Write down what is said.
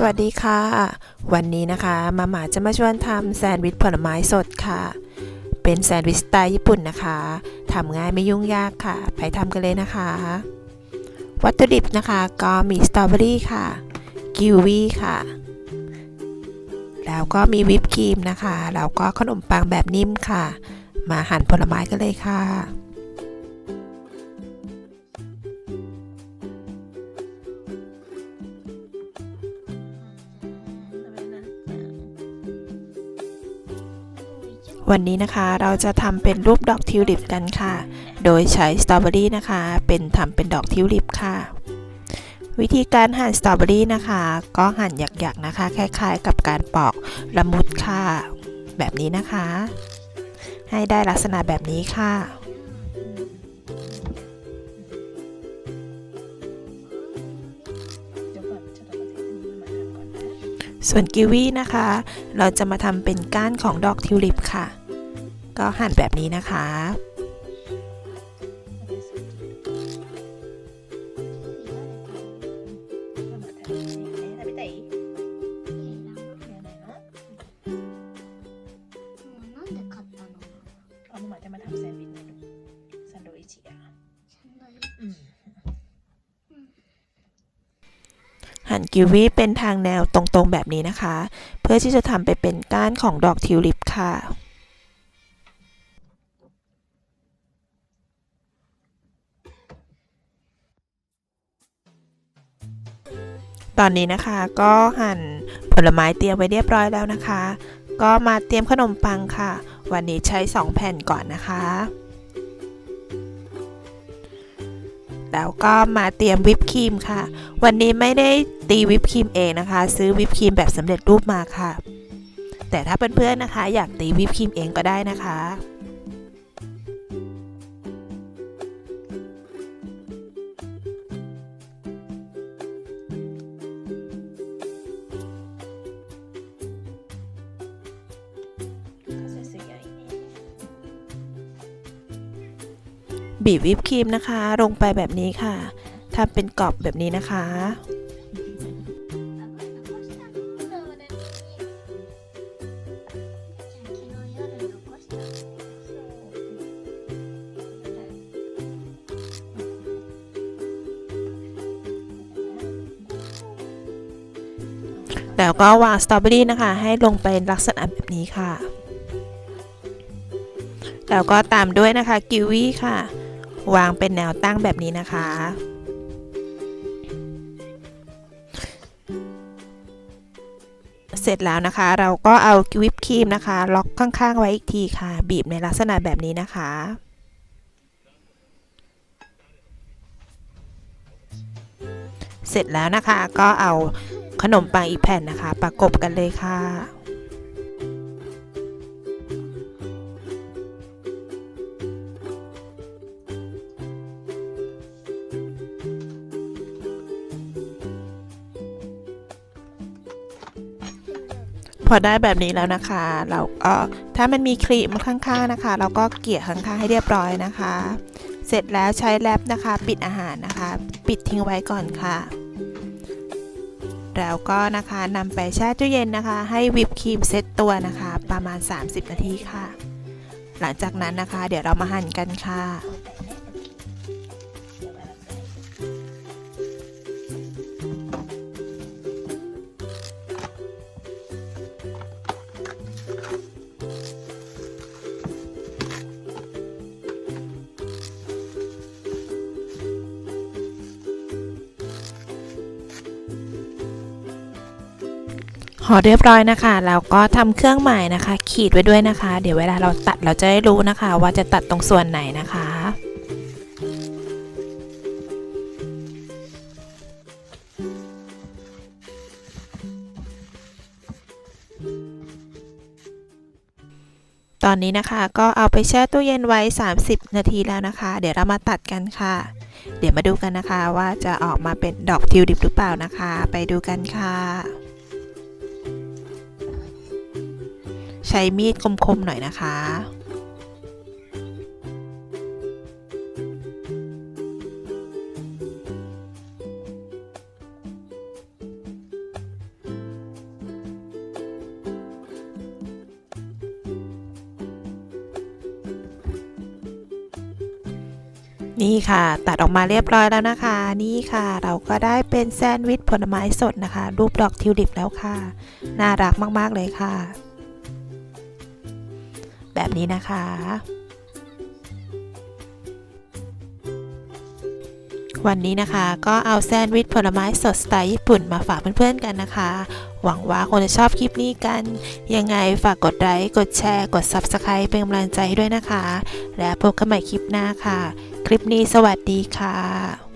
สวัสดีค่ะ วันนี้นะคะมาหมาจะมาชวนทำแซนด์วิชผลไม้สดค่ะ เป็นแซนด์วิชสไตล์ญี่ปุ่นนะคะทำง่ายไม่ยุ่งยากค่ะ ไปทำกันเลยนะคะ วัตถุดิบนะคะก็มีสตรอเบอรี่ค่ะกิวีค่ะ แล้วก็มีวิปครีมนะคะ แล้วก็ขนมปังแบบนิ่มค่ะ มาหั่นผลไม้กันเลยค่ะ วันนี้นะคะเราจะทำเป็นรูปดอกทิวลิปกันค่ะ โดยใช้สตรอเบอรี่นะคะ เป็นทำเป็นดอกทิวลิปค่ะ วิธีการหั่นสตรอเบอรี่นะคะ ก็หั่นหยักๆนะคะ คล้ายๆ กับการปอกละมุดค่ะ แบบนี้นะคะ ให้ได้ลักษณะแบบนี้ค่ะ ส่วนกิวีนะคะ เราจะมาทำเป็นก้านของดอกทิวลิปค่ะ ก็หั่นแบบนี้นะคะ หั่นกิวีเป็นทางแนวตรงๆแบบนี้นะคะ เพื่อที่จะทำไปเป็นก้านของดอกทิวลิปค่ะตอนนี้นะคะก็หั่นผลไม้เตรียมไว้เรียบร้อยแล้วนะคะ ก็มาเตรียมขนมปังค่ะ วันนี้ใช้ 2 แผ่นก่อนนะคะ แล้วก็มาเตรียมวิปครีมค่ะ วันนี้ไม่ได้ตีวิปครีมเองนะคะ ซื้อวิปครีมแบบสำเร็จรูปมาค่ะ แต่ถ้าเพื่อนๆนะคะ อยากตีวิปครีมเองก็ได้นะคะ บีบวิปครีมนะคะ ลงไปแบบนี้ค่ะทำเป็นกรอบแบบนี้นะคะแล้วก็วางสตรอเบอรี่นะคะ ให้ลงไปลักษณะแบบนี้ค่ะ แล้วก็ตามด้วยนะคะกิวีค่ะ วางเป็นแนวตั้งแบบนี้นะคะ เสร็จแล้วนะคะ เราก็เอาวิปครีมนะคะ ล็อกข้างๆ ไว้อีกทีค่ะ บีบในลักษณะแบบนี้นะคะเสร็จแล้วนะคะก็เอาขนมปังอีกแผ่นนะคะ ประกบกันเลยค่ะ พอได้แบบนี้แล้วนะคะ เราก็ถ้ามันมีครีมข้างๆนะคะ เราก็เกลี่ยข้างๆให้เรียบร้อยนะคะ เสร็จแล้วใช้แรปนะคะ ปิดอาหารนะคะ ปิดทิ้งไว้ก่อนค่ะ แล้วก็นะคะนำไปแช่ตู้เย็นนะคะ ให้วิปครีมเซตตัวนะคะ ประมาณ 30 นาทีค่ะ หลังจากนั้นนะคะ เดี๋ยวเรามาหั่นกันค่ะ ห่อเรียบร้อยนะคะ แล้วก็ทำเครื่องหมายนะคะ ขีดไว้ด้วยนะคะ เดี๋ยวเวลาเราตัดเราจะได้รู้นะคะ ว่าจะตัดตรงส่วนไหนนะคะตอนนี้นะคะก็เอาไปแช่ตู้เย็นไว้ 30 นาทีแล้วนะคะ เดี๋ยวเรามาตัดกันค่ะ เดี๋ยวมาดูกันนะคะว่าจะออกมาเป็นดอกทิวลิปหรือเปล่านะคะ ไปดูกันค่ะ ใช้มีดคมๆหน่อยนะคะนี่ค่ะ ตัดออกมาเรียบร้อยแล้วนะคะ นี่ค่ะ เราก็ได้เป็นแซนด์วิชผลไม้สดนะคะ รูปดอกทิวลิปแล้วค่ะ น่ารักมาก ๆ เลยค่ะ แบบนี้นะคะ วันนี้นะคะก็เอาแซนด์วิชผลไม้สดสไตล์ญี่ปุ่นมาฝากเพื่อนๆกันนะคะ หวังว่าคงจะชอบคลิปนี้กัน ยังไงฝากกดไลค์กดแชร์ กด Subscribe เป็นกำลังใจให้ด้วยนะคะ และพบกันใหม่คลิปหน้าค่ะ คลิปนี้สวัสดีค่ะ